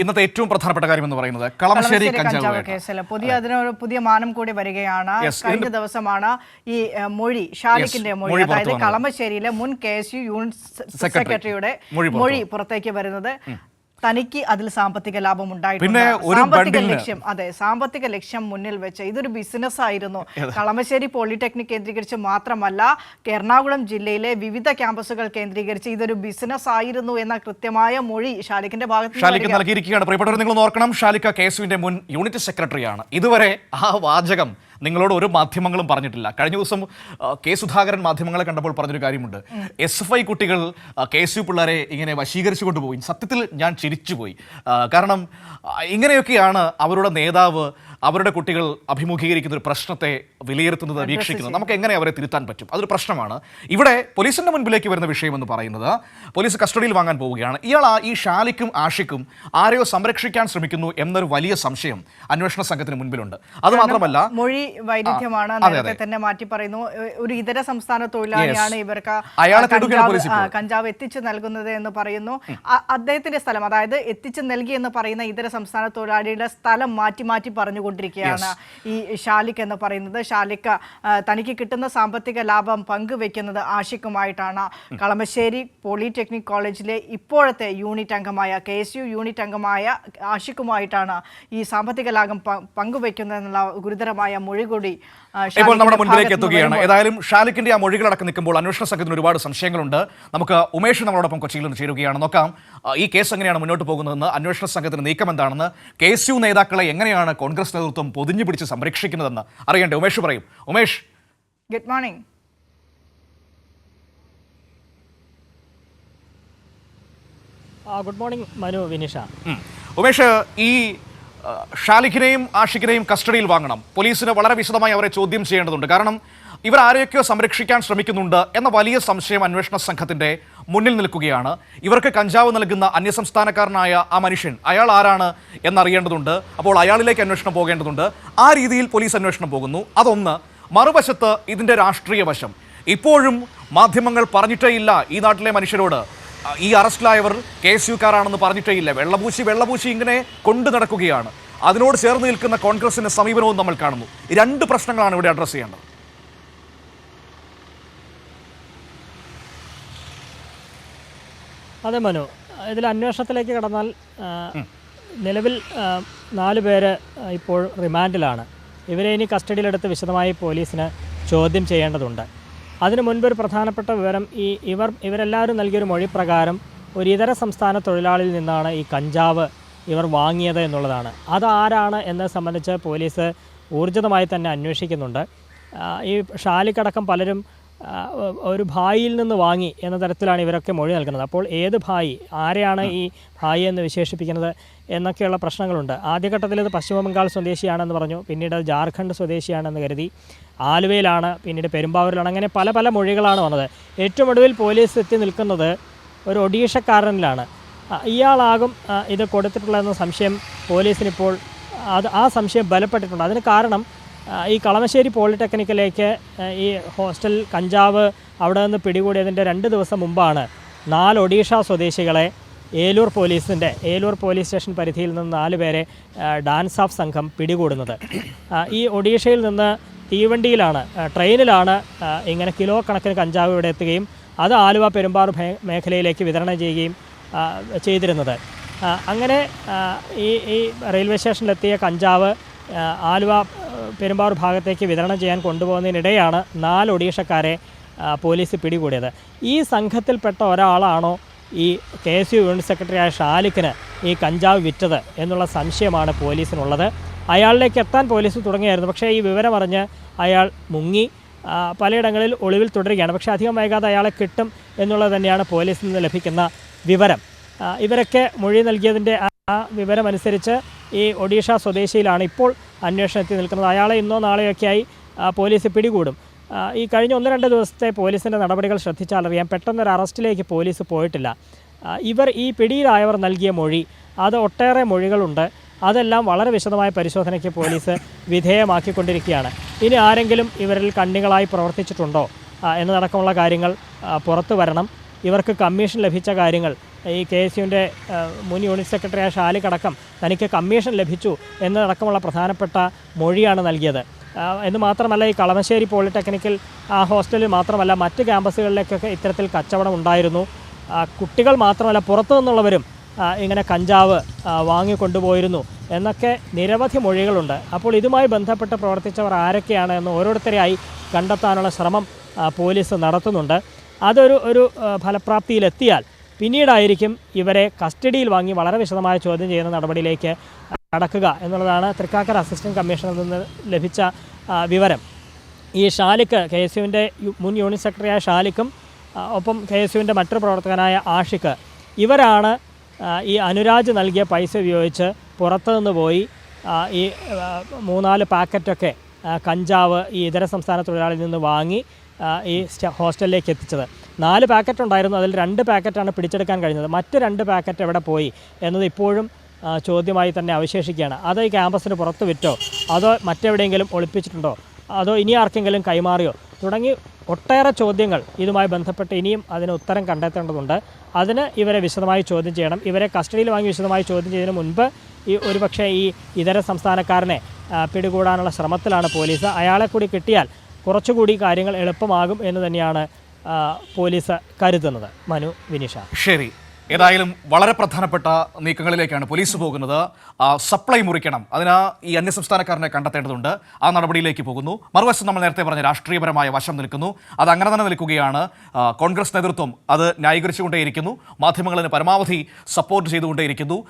ഇന്നത്തെ ഏറ്റവും പ്രധാനപ്പെട്ട കാര്യം എന്ന് പറയുന്നത് കളമശ്ശേരി കഞ്ചാവ് കേസിൽ പുതിയ അതിനൊരു പുതിയ മാനം കൂടി വരികയാണ്. കഴിഞ്ഞ ദിവസമാണ് ഈ മൊഴി ഷാലിക്കിന്റെ മൊഴി. അതായത്. കളമശ്ശേരിയിലെ മുൻ കെ എസ് യു യൂണിറ്റ് സെക്രട്ടറിയുടെ മൊഴി പുറത്തേക്ക് വരുന്നത്. തനിക്ക് അതിൽ സാമ്പത്തിക ലാഭം ഉണ്ടായിട്ടുണ്ട്. സാമ്പത്തിക ലക്ഷ്യം അതെ സാമ്പത്തിക ലക്ഷ്യം മുന്നിൽ വെച്ച് ഇതൊരു ബിസിനസ് ആയിരുന്നു. കളമശ്ശേരി പോളിടെക്നിക് കേന്ദ്രീകരിച്ച് മാത്രമല്ല എറണാകുളം ജില്ലയിലെ വിവിധ ക്യാമ്പസുകൾ കേന്ദ്രീകരിച്ച് ഇതൊരു ബിസിനസ് ആയിരുന്നു എന്ന കൃത്യമായ മൊഴി ഷാലിക്കിന്റെ ഭാഗത്ത് ഷാലിക്ക് നൽകിയിരിക്കുകയാണ്. പ്രിയപ്പെട്ടവർ നിങ്ങൾ ഓർക്കണം. ഷാലിക്ക കേസുവിന്റെ മുൻ യൂണിറ്റ് സെക്രട്ടറിയാണ് ഇതുവരെ ആ വാചകം നിങ്ങളോട് ഒരു മാധ്യമങ്ങളും പറഞ്ഞിട്ടില്ല. കഴിഞ്ഞ ദിവസം കെ സുധാകരൻ മാധ്യമങ്ങളെ കണ്ടപ്പോൾ പറഞ്ഞൊരു കാര്യമുണ്ട്. എസ് എഫ് ഐ കുട്ടികൾ കെ എസ് യു പിള്ളേരെ ഇങ്ങനെ വശീകരിച്ചു കൊണ്ടുപോയി. സത്യത്തിൽ ഞാൻ ചിരിച്ചുപോയി. കാരണം ഇങ്ങനെയൊക്കെയാണ് അവരുടെ നേതാവ് അവരുടെ കുട്ടികൾ അഭിമുഖീകരിക്കുന്ന ഒരു പ്രശ്നത്തെ വിലയിരുത്തുന്നത് വീക്ഷിക്കുന്നത് നമുക്ക് എങ്ങനെ അവരെ തിരുത്താൻ പറ്റും? അതൊരു പ്രശ്നമാണ്. ഇവിടെ പോലീസിന്റെ മുൻപിലേക്ക് വരുന്ന വിഷയം എന്ന് പറയുന്നത് പോലീസ് കസ്റ്റഡിയിൽ വാങ്ങാൻ പോവുകയാണ്. ഇയാൾ ആ ഈ ഷാലിക്കും ആഷിക്കും ആരെയോ സംരക്ഷിക്കാൻ ശ്രമിക്കുന്നു എന്നൊരു വലിയ സംശയം അന്വേഷണ സംഘത്തിന് മുൻപിലുണ്ട്. അത് മാത്രമല്ല മൊഴി വൈരുദ്ധ്യമാണ് നേരത്തെ തന്നെ മാറ്റി പറയുന്നു. ഒരു ഇതര സംസ്ഥാന തൊഴിലാളിയാണ്. ഇവർക്ക് കഞ്ചാവ് എത്തിച്ചു നൽകുന്നത് എന്ന് പറയുന്നു. അദ്ദേഹത്തിന്റെ സ്ഥലം അതായത് എത്തിച്ചു നൽകി എന്ന് പറയുന്ന ഇതര സംസ്ഥാന തൊഴിലാളിയുടെ സ്ഥലം മാറ്റി മാറ്റി പറഞ്ഞുകൊണ്ടിരിക്കുകയാണ് ഈ ഷാലിക് എന്ന് പറയുന്നത്. ഷാലിക്ക് തനിക്ക് കിട്ടുന്ന സാമ്പത്തിക ലാഭം പങ്കുവെക്കുന്നത് ആഷിക്കുമായിട്ടാണ്. കളമശ്ശേരി പോളിടെക്നിക് കോളേജിലെ ഇപ്പോഴത്തെ യൂണിറ്റ് അംഗമായ കെ എസ് യു യൂണിറ്റ് അംഗമായ ആഷിക്കുമായിട്ടാണ് ഈ സാമ്പത്തിക ലാഭം പങ്കുവെക്കുന്നതെന്നുള്ള ഗുരുതരമായ മൊഴി കൂടി ഇപ്പോൾ നമ്മുടെ മുൻപിലേക്ക് എത്തുകയാണ്. ഏതായാലും ഷാലിക്കിന്റെ ആ മൊഴികളടക്കം നിൽക്കുമ്പോൾ അന്വേഷണ സംഘത്തിന് ഒരുപാട് സംശയങ്ങളുണ്ട്. നമുക്ക് ഉമേഷ് നമ്മളോടൊപ്പം കൊച്ചിയിൽ നിന്ന് ചേരുകയാണ്. നോക്കാം ഈ കേസ് എങ്ങനെയാണ് മുന്നോട്ട് പോകുന്നതെന്ന് അന്വേഷണ സംഘത്തിന് നീക്കം എന്താണെന്ന് കെ എസ് യു നേതാക്കളെ എങ്ങനെയാണ് കോൺഗ്രസ് നേതൃത്വം പൊതിഞ്ഞു പിടിച്ച് സംരക്ഷിക്കുന്നതെന്ന് അറിയണ്ടേ ഉമേഷ് പറയും. ഉമേഷ്. ഗുഡ് മോർണിംഗ് ആ, ഗുഡ് മോർണിംഗ് മനു വിനിഷ. ഉമേഷ് ഈ ഷാലിഖിനെയും ആഷിഖിനെയും കസ്റ്റഡിയിൽ വാങ്ങണം. പോലീസിന് വളരെ വിശദമായി അവരെ ചോദ്യം ചെയ്യേണ്ടതുണ്ട്. കാരണം ഇവർ ആരെയൊക്കെയോ സംരക്ഷിക്കാൻ ശ്രമിക്കുന്നുണ്ട് എന്ന വലിയ സംശയം അന്വേഷണ സംഘത്തിന്റെ മുന്നിൽ നിൽക്കുകയാണ്. ഇവർക്ക് കഞ്ചാവ് നൽകുന്ന അന്യസംസ്ഥാനക്കാരനായ ആ മനുഷ്യൻ. അയാൾ ആരാണ് എന്നറിയേണ്ടതുണ്ട്. അപ്പോൾ അയാളിലേക്ക് അന്വേഷണം പോകേണ്ടതുണ്ട്. ആ രീതിയിൽ പോലീസ് അന്വേഷണം പോകുന്നു. അതൊന്ന് മറുവശത്ത് ഇതിന്റെ രാഷ്ട്രീയ വശം. ഇപ്പോഴും മാധ്യമങ്ങൾ പറഞ്ഞിട്ടേ ഇല്ല ഈ നാട്ടിലെ മനുഷ്യരോട്. ഈ അറസ്റ്റിലായവർ കെ എസ് യുക്കാരാണെന്ന് പറഞ്ഞിട്ടേ ഇല്ല വെള്ളപൂശി വെള്ളപൂശി ഇങ്ങനെ കൊണ്ടു നടക്കുകയാണ്. അതിനോട് ചേർന്ന് നിൽക്കുന്ന കോൺഗ്രസിന്റെ സമീപനവും നമ്മൾ കാണുന്നു. രണ്ട് പ്രശ്നങ്ങളാണ് ഇവിടെ അഡ്രസ്സ് ചെയ്യേണ്ടത്. അതെ മനു. ഇതിൽ അന്വേഷണത്തിലേക്ക് കടന്നാൽ നിലവിൽ നാല് പേര് ഇപ്പോൾ റിമാൻഡിലാണ്. ഇവരെ ഇനി കസ്റ്റഡിയിലെടുത്ത് വിശദമായി പോലീസിന് ചോദ്യം ചെയ്യേണ്ടതുണ്ട്. അതിനു മുൻപ് ഒരു പ്രധാനപ്പെട്ട വിവരം ഈ ഇവർ ഇവരെല്ലാവരും നൽകിയൊരു മൊഴി പ്രകാരം ഒരു ഇതര സംസ്ഥാന തൊഴിലാളിയിൽ നിന്നാണ് ഈ കഞ്ചാവ് ഇവർ വാങ്ങിയത് എന്നുള്ളതാണ്. അതാരാണ് എന്നത് സംബന്ധിച്ച് പോലീസ് ഊർജിതമായി തന്നെ അന്വേഷിക്കുന്നുണ്ട്. ഈ ഷാലിക്കടക്കം പലരും ഒരു ഭായിയിൽ നിന്ന് വാങ്ങി എന്ന തരത്തിലാണ് ഇവരൊക്കെ മൊഴി നൽകുന്നത്. അപ്പോൾ ഏത് ഭായി ആരെയാണ് ഈ ഭായി എന്ന് വിശേഷിപ്പിക്കുന്നത് എന്നൊക്കെയുള്ള പ്രശ്നങ്ങളുണ്ട്. ആദ്യഘട്ടത്തിൽ ഇത് പശ്ചിമ ബംഗാൾ സ്വദേശിയാണെന്ന് പറഞ്ഞു പിന്നീട് അത് ജാർഖണ്ഡ് സ്വദേശിയാണെന്ന് കരുതി. ആലുവയിലാണ് പിന്നീട് പെരുമ്പാവൂരിലാണ്. അങ്ങനെ പല പല മൊഴികളാണ് വന്നത്. ഏറ്റവും ഒടുവിൽ പോലീസ് എത്തി നിൽക്കുന്നത് ഒരു ഒഡീഷക്കാരനിലാണ്. ഇയാളാകും ഇത് കൊടുത്തിട്ടുള്ളതെന്ന സംശയം പോലീസിനിപ്പോൾ അത് ആ സംശയം ബലപ്പെട്ടിട്ടുണ്ട്. അതിന് കാരണം ഈ കളമശ്ശേരി പോളിടെക്നിക്കിലേക്ക് ഈ ഹോസ്റ്റൽ കഞ്ചാവ് അവിടെ നിന്ന് പിടികൂടിയതിന്റെ രണ്ട് ദിവസം മുമ്പാണ് നാല് ഒഡീഷ സ്വദേശികളെ ഏലൂർ പോലീസിന്റെ ഏലൂർ പോലീസ് സ്റ്റേഷൻ പരിധിയിൽ നിന്ന് നാല് പേരെ ഡാൻസ് ഓഫ് സംഘം പിടികൂടുന്നത്. ഈ ഒഡീഷയിൽ നിന്ന് തീവണ്ടിയിലാണ് ട്രെയിനിലാണ് ഇങ്ങനെ കിലോ കണക്കിന് കഞ്ചാവ് ഇവിടെ എത്തുകയും അത് ആലുവ പെരുമ്പാറ് മേഖലയിലേക്ക് വിതരണം ചെയ്യുകയും ചെയ്തിരുന്നത്. അങ്ങനെ ഈ ഈ റെയിൽവേ സ്റ്റേഷനിലെത്തിയ കഞ്ചാവ് ആലുവ ആ, പെരുമ്പാറ ഭാഗത്തേക്ക് വിതരണം ചെയ്യാൻ കൊണ്ടുപോകുന്നതിനിടെയാണ് നാല് ഒഡീഷക്കാരെ പോലീസ് പിടികൂടിയത്. ഈ സംഘത്തിൽപ്പെട്ട ഒരാളാണോ ഈ കെ എസ് യു യൂണിറ്റ് സെക്രട്ടറിയായ ഷാലിക്കിന് ഈ കഞ്ചാവ് വിറ്റത് എന്നുള്ള സംശയമാണ് പോലീസിനുള്ളത്. അയാളിലേക്ക് എത്താൻ പോലീസ് തുടങ്ങിയായിരുന്നു. പക്ഷേ ഈ വിവരമറിഞ്ഞ് അയാൾ മുങ്ങി പലയിടങ്ങളിൽ ഒളിവിൽ തുടരുകയാണ്. പക്ഷേ അധികം വൈകാതെ അയാളെ കിട്ടും എന്നുള്ളത് തന്നെയാണ് പോലീസിൽ നിന്ന് ലഭിക്കുന്ന വിവരം. ഇവരൊക്കെ മൊഴി നൽകിയതിന്റെ ആ വിവരമനുസരിച്ച് ഈ ഒഡീഷ സ്വദേശിയിലാണ് ഇപ്പോൾ അന്വേഷണത്തിൽ നിൽക്കുന്നത്. അയാളെ ഇന്നോ നാളെയൊക്കെയായി പോലീസ് പിടികൂടും. ഈ കഴിഞ്ഞ ഒന്ന് രണ്ട് ദിവസത്തെ പോലീസിന്റെ നടപടികൾ ശ്രദ്ധിച്ചാൽ അറിയാം. പെട്ടെന്നൊരു അറസ്റ്റിലേക്ക് പോലീസ് പോയിട്ടില്ല. ഇവർ ഈ പിടിയിലായവർ നൽകിയ മൊഴി അത് ഒട്ടേറെ മൊഴികളുണ്ട്. അതെല്ലാം വളരെ വിശദമായ പരിശോധനയ്ക്ക് പോലീസ് വിധേയമാക്കിക്കൊണ്ടിരിക്കുകയാണ്. ഇനി ആരെങ്കിലും ഇവരിൽ കണ്ണികളായി പ്രവർത്തിച്ചിട്ടുണ്ടോ? എന്നതടക്കമുള്ള കാര്യങ്ങൾ പുറത്തു വരണം. ഇവർക്ക് കമ്മീഷൻ ലഭിച്ച കാര്യങ്ങൾ ഈ കെ എസ് യുവിന്റെ മുൻ യൂണിറ്റ് സെക്രട്ടറിയായ ഷാലിക്കടക്കം തനിക്ക് കമ്മീഷൻ ലഭിച്ചു എന്നതടക്കമുള്ള പ്രധാനപ്പെട്ട മൊഴിയാണ് നൽകിയത്. എന്ന് മാത്രമല്ല ഈ കളമശ്ശേരി പോളിടെക്നിക്കിൽ ആ, ഹോസ്റ്റലിൽ മാത്രമല്ല മറ്റ് ക്യാമ്പസുകളിലേക്കൊക്കെ ഇത്തരത്തിൽ കച്ചവടം ഉണ്ടായിരുന്നു. കുട്ടികൾ മാത്രമല്ല പുറത്തു നിന്നുള്ളവരും ഇങ്ങനെ കഞ്ചാവ് വാങ്ങിക്കൊണ്ടുപോയിരുന്നു എന്നൊക്കെ നിരവധി മൊഴികളുണ്ട്. അപ്പോൾ ഇതുമായി ബന്ധപ്പെട്ട് പ്രവർത്തിച്ചവർ ആരൊക്കെയാണ് എന്ന് ഓരോരുത്തരെയായി കണ്ടെത്താനുള്ള ശ്രമം പോലീസ് നടത്തുന്നുണ്ട്. അതൊരു ഒരു ഫലപ്രാപ്തിയിലെത്തിയാൽ പിന്നീടായിരിക്കും ഇവരെ കസ്റ്റഡിയിൽ വാങ്ങി വളരെ വിശദമായ ചോദ്യം ചെയ്യുന്ന നടപടിയിലേക്ക് കടക്കുക എന്നുള്ളതാണ് തൃക്കാക്കര അസിസ്റ്റന്റ് കമ്മീഷണറിൽ നിന്ന് ലഭിച്ച വിവരം. ഈ ഷാലിക്ക് കെ എസ് യുവിന്റെ മുൻ യൂണിറ്റ് സെക്രട്ടറിയായ ഷാലിക്കും ഒപ്പം കെ എസ് യുവിന്റെ മറ്റൊരു പ്രവർത്തകനായ ആഷിക്ക് ഇവരാണ് ഈ അനുരാജ് നൽകിയ പൈസ ഉപയോഗിച്ച് പുറത്തു നിന്ന് പോയി ഈ മൂന്നാൽ പാക്കറ്റൊക്കെ കഞ്ചാവ് ഈ ഇതര സംസ്ഥാന തൊഴിലാളിയിൽ നിന്ന് വാങ്ങി ഈ ഹോസ്റ്റലിലേക്ക് എത്തിച്ചത്. നാല് പാക്കറ്റ് ഉണ്ടായിരുന്നു അതിൽ രണ്ട് പാക്കറ്റാണ് പിടിച്ചെടുക്കാൻ കഴിഞ്ഞത്. മറ്റ് രണ്ട് പാക്കറ്റ് എവിടെ പോയി എന്നത് ഇപ്പോഴും ചോദ്യമായി തന്നെ അവശേഷിക്കുകയാണ്. അത് ഈ ക്യാമ്പസിന് പുറത്ത് വിറ്റോ? അതോ മറ്റെവിടെയെങ്കിലും ഒളിപ്പിച്ചിട്ടുണ്ടോ? അതോ ഇനി ആർക്കെങ്കിലും കൈമാറിയോ? തുടങ്ങി ഒട്ടേറെ ചോദ്യങ്ങൾ ഇതുമായി ബന്ധപ്പെട്ട് ഇനിയും അതിന് ഉത്തരം കണ്ടെത്തേണ്ടതുണ്ട്. അതിന് ഇവരെ വിശദമായി ചോദ്യം ചെയ്യണം. ഇവരെ കസ്റ്റഡിയിൽ വാങ്ങി വിശദമായി ചോദ്യം ചെയ്തതിന് മുൻപ് ഈ ഒരുപക്ഷെ ഈ ഇതര സംസ്ഥാനക്കാരനെ പിടികൂടാനുള്ള ശ്രമത്തിലാണ് പോലീസ്. അയാളെ കൂടി കിട്ടിയാൽ കുറച്ചുകൂടി കാര്യങ്ങൾ എളുപ്പമാകും എന്ന് തന്നെയാണ് പോലീസ് കരുതുന്നത്. മനു വിനിഷ. ശരി. ഏതായാലും വളരെ പ്രധാനപ്പെട്ട നീക്കങ്ങളിലേക്കാണ് പോലീസ് പോകുന്നത്. സപ്ലൈ മുറിക്കണം. അതിന് ഈ അന്യസംസ്ഥാനക്കാരനെ കണ്ടെത്തേണ്ടതുണ്ട്. ആ നടപടിയിലേക്ക് പോകുന്നു. മറുവശം നമ്മൾ നേരത്തെ പറഞ്ഞ രാഷ്ട്രീയപരമായ വശം നിൽക്കുന്നു. അത് അങ്ങനെ തന്നെ നിൽക്കുകയാണ്. കോൺഗ്രസ് നേതൃത്വം അത് ന്യായീകരിച്ചുകൊണ്ടേയിരിക്കുന്നു. മാധ്യമങ്ങളിന് പരമാവധി സപ്പോർട്ട് ചെയ്തുകൊണ്ടേയിരിക്കുന്നു.